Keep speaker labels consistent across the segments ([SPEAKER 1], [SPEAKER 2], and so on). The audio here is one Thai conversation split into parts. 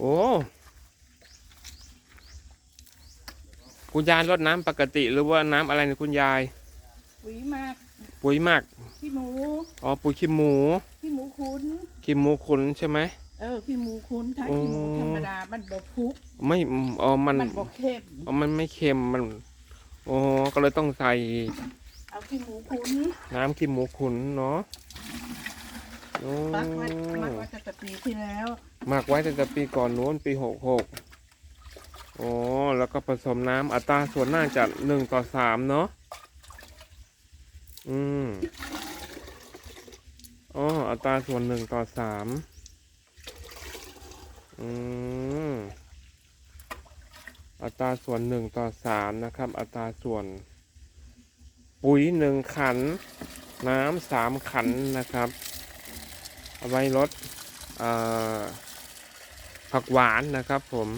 [SPEAKER 1] โอ้คุณยายรดน้ำปกติ หรือว่าน้ำอะไรนะคุณยาย
[SPEAKER 2] ปุ๋ยหมาก
[SPEAKER 1] ปุ๋ยหมัก
[SPEAKER 2] พี่หมู
[SPEAKER 1] อ๋อปุ๋ยขี้หมู
[SPEAKER 2] พี่หมูคุ้น
[SPEAKER 1] ขี้หมูขุนใช่ไหม
[SPEAKER 2] เออพี่หมูคุ้นถ้า
[SPEAKER 1] โอ้
[SPEAKER 2] พี่หมูธรรมดามันบกคุก
[SPEAKER 1] ไม่อ๋อมัน
[SPEAKER 2] มันบกเข้ม
[SPEAKER 1] อ๋อมันไม่เค็มมันอ๋อก็เลยต้องใส่
[SPEAKER 2] เอาพี่หมูคุ้น
[SPEAKER 1] น้ำขี้หมูขุนเนาะ โอ้
[SPEAKER 2] ปักไว้มักไว้ตั้งแต่ปีที่แล้ว
[SPEAKER 1] หมักไว้ตั้งแต่ปีก่อนนู้นปีหกหกโอ้แล้วก็ผสมน้ำอัตราส่วนน่าจะหนึ่งต่อสามเนาะอืมอ๋ออัตราส่วนหนึ่งต่อสามอืมอัตราส่วนหนึ่งต่อสามนะครับ อัตราส่วน ปุ๋ยหนึ่งขัน น้ำสามขันนะครับ เอาไว้ลดเอ่อผักหวานนะครับ ผม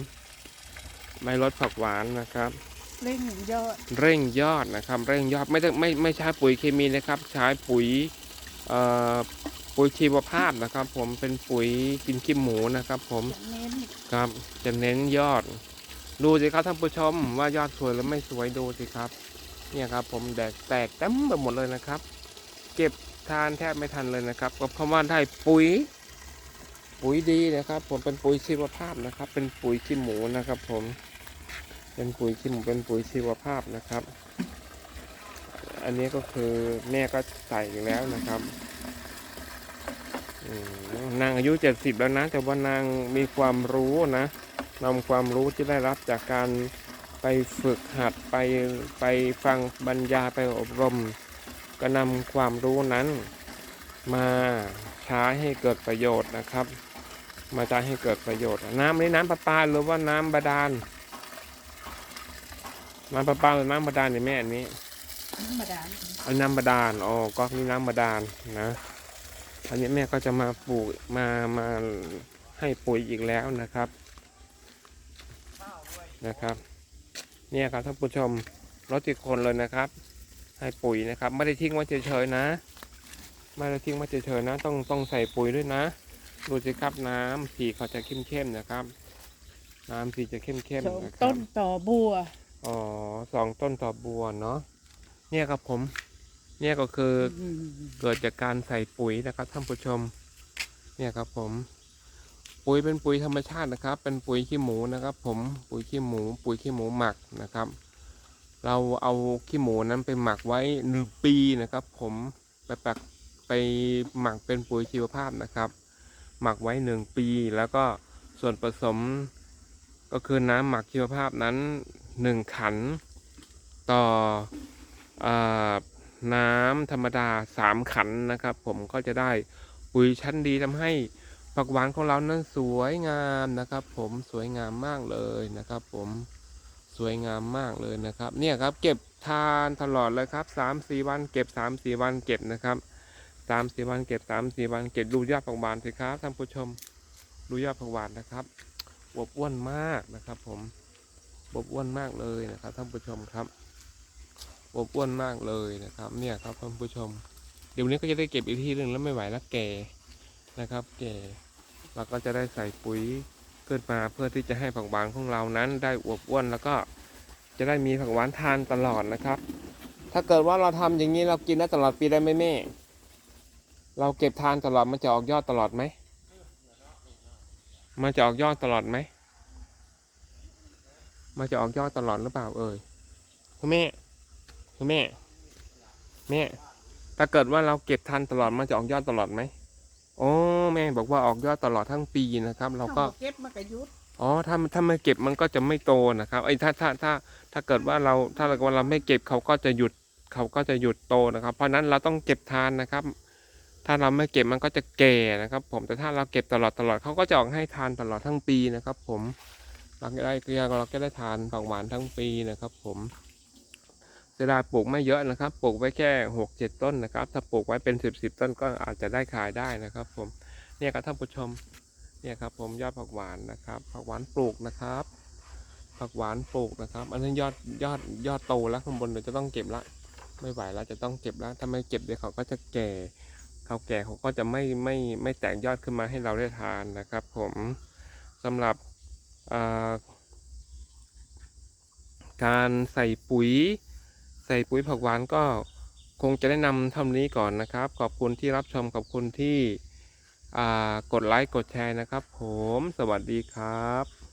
[SPEAKER 1] ไม่ลดผักหวานนะครับ
[SPEAKER 2] เร่งยอด
[SPEAKER 1] เร่งยอดนะครับ เร่งยอดไม่ต้องไม่ไม่ใช้ปุ๋ยเคมีนะครับ ใช้ปุ๋ยเอ่อปุ๋ยชีวภาพนะครับ ผมเป็นปุ๋ยกินขี้หมูนะครับ ผม
[SPEAKER 2] จะเน้น
[SPEAKER 1] ครับจะเน้นยอด ดูสิครับท่านผู้ชมว่ายอดสวยหรือไม่สวยดูสิครับ เนี่ยครับ ผมแดกแตกเต็มไปหมดเลยนะครับ เก็บ ทานแทบไม่ทันเลยนะครับก็เพราะว่าได้ปุ๋ย ปุ๋ยดีนะครับ ผมเป็นปุ๋ยชีวภาพนะครับ เป็นปุ๋ยขี้หมูนะครับ ผม เป็นปุ๋ยขี้หมูเป็นปุ๋ยชีวภาพนะครับ อันนี้ก็คือแม่ก็ใส่อยู่แล้วนะครับนางอายุเจ็ดสิบแล้วนะ แต่ว่านางมีความรู้นะนำความรู้ที่ได้รับจากการไปฝึกหัดไปไปฟังบรรยาไปอบรม ก็นำความรู้นั้นมาใช้ให้เกิดประโยชน์นะครับ มาใช้ให้เกิดประโยชน์ น้ำนี้น้ำประปาหรือว่าน้ำบาดาลน้ำประปาหรือน้ำบาดาลเนี่ยแม่อันนี้
[SPEAKER 2] ธรรมดา
[SPEAKER 1] อันน้ำบาดาลอ๋อก๊อกนี้น้ำบาดาลนะอันนี้แม่ก็จะมาปลูกมามาให้ปุ๋ยอีกแล้วนะครับนะครับ เนี่ยครับท่านผู้ชมรถติดคนเลยนะครับ ให้ปุ๋ยนะครับ ไม่ได้ทิ้งไว้เฉยๆนะ ไม่ได้ทิ้งไว้เฉยๆนะ ต้องต้องใส่ปุ๋ยด้วยนะดูสิครับน้ำสีเขาจะเข้มๆนะครับ น้ำสีจะเข้ม
[SPEAKER 2] สอง
[SPEAKER 1] ๆนะครั
[SPEAKER 2] ต้
[SPEAKER 1] บ
[SPEAKER 2] นต่อบัว
[SPEAKER 1] อ๋อสองต้นต่อบัวเนาะเนี่ยครับผม เนี่ยก็คือเกิดจากการใส่ปุ๋ยนะครับท่านผู้ชม เนี่ยครับผม ปุ๋ยเป็นปุ๋ยธรรมชาตินะครับ เป็นปุ๋ยขี้หมูนะครับ ผมปุ๋ยขี้หมู ปุ๋ยขี้หมูหมักนะครับ เราเอาขี้หมูนั้นไปหมักไว้หนึ่งปีนะครับ ผมไปปักไปหมักเป็นปุ๋ยชีวภาพนะครับ หมักไว้หนึ่งปี แล้วก็ส่วนผสมก็คือน้ำหมักชีวภาพนั้นหนึ่งขัน ต่ออน้ำธรรมดาสามขันนะครับ ผมก็จะได้ปุ๋ยชั้นดีทำให้ผักหวานของเรานั้นสวยงามนะครับ ผมสวยงามมากเลยนะครับ ผม สวยงามมากเลยนะครับ เนี่ยครับเก็บทานตลอดเลยครับสามสี่วันเก็บสามสี่วันเก็บนะครับสามสี่วันเก็บสามสี่วันเก็บดูยอดผักหวานสิครับท่านผู้ชมดูยอดผักหวานนะครับอวบอ้วนมากนะครับ ผมอวบอ้วนมากเลยนะครับท่านผู้ชมครับอวบอ้วนมากเลยนะครับ เนี่ยครับท่านผู้ชม เดี๋ยวนี้ก็จะได้เก็บอีกทีหนึ่งแล้วไม่ไหวแล้วแก่นะครับ แก่เราก็จะได้ใส่ปุ๋ย ขึ้นมาเพื่อที่จะให้ผักหวานของเรานั้นได้อวบอ้วนแล้วก็จะได้มีผักหวานทานตลอดนะครับ ถ้าเกิดว่าเราทำอย่างนี้เรากินได้ตลอดปีได้ไหมแม่ เราเก็บทานตลอดมันจะออกยอดตลอดไหม มันจะออกยอดตลอดไหม มันจะออกยอดตลอดหรือเปล่าเอ่ยคุณแม่คุณแม่ แม่ ถ้าเกิดว่าเราเก็บทันตลอดมันจะออกยอดตลอดไหม โอ้แม่บอกว่าออกยอดตลอดทั้งปีนะครับ เราก็
[SPEAKER 2] เก็บมากระยุด
[SPEAKER 1] อ๋อถ้าถ้าไม่เก็บมันก็จะไม่โตนะครับไอ้ยถ้าถ้าถ้าถ้าเกิดว่าเราถ้าเกิดว่าเราไม่เก็บเขาก็จะหยุดเขาก็จะหยุดโตนะครับ เพราะฉะนั้นเราต้องเก็บทานนะครับ ถ้าเราไม่เก็บมันก็จะแก่นะครับ ผมแต่ถ้าเราเก็บตลอดตลอดเขาก็จะออกให้ทานตลอดทั้งปีนะครับ ผมเราก็ได้เกลือเราก็ได้ทานผักหวานทั้งปีนะครับ ผม เสียดายปลูกไม่เยอะนะครับ ปลูกไว้แค่หกเจ็ดต้นนะครับ ถ้าปลูกไว้เป็นสิบสิบต้นก็อาจจะได้ขายได้นะครับ ผมเนี่ยครับท่านผู้ชมเนี่ยครับผมยอดผักหวานนะครับ ผักหวานปลูกนะครับ ผักหวานปลูกนะครับ อันนี้นยอดยอดยอดโตแล้วข้างบนเดี๋ยวจะต้องเก็บละ ไม่ไหวแล้วจะต้องเก็บแล้วถ้าไม่เก็บเดี๋ยวเขาก็จะแก่ เขาแก่เขาก็จะไม่ไม่ไม่แตกยอดขึ้นมาให้เราได้ทานนะครับ ผมสำหรับการใส่ปุ๋ย ใส่ปุ๋ยผักหวานก็คงจะได้นำทำนี้ก่อนนะครับ ขอบคุณที่รับชมขอบคุณที่กดไลค์กดแชร์นะครับ ผม สวัสดีครับ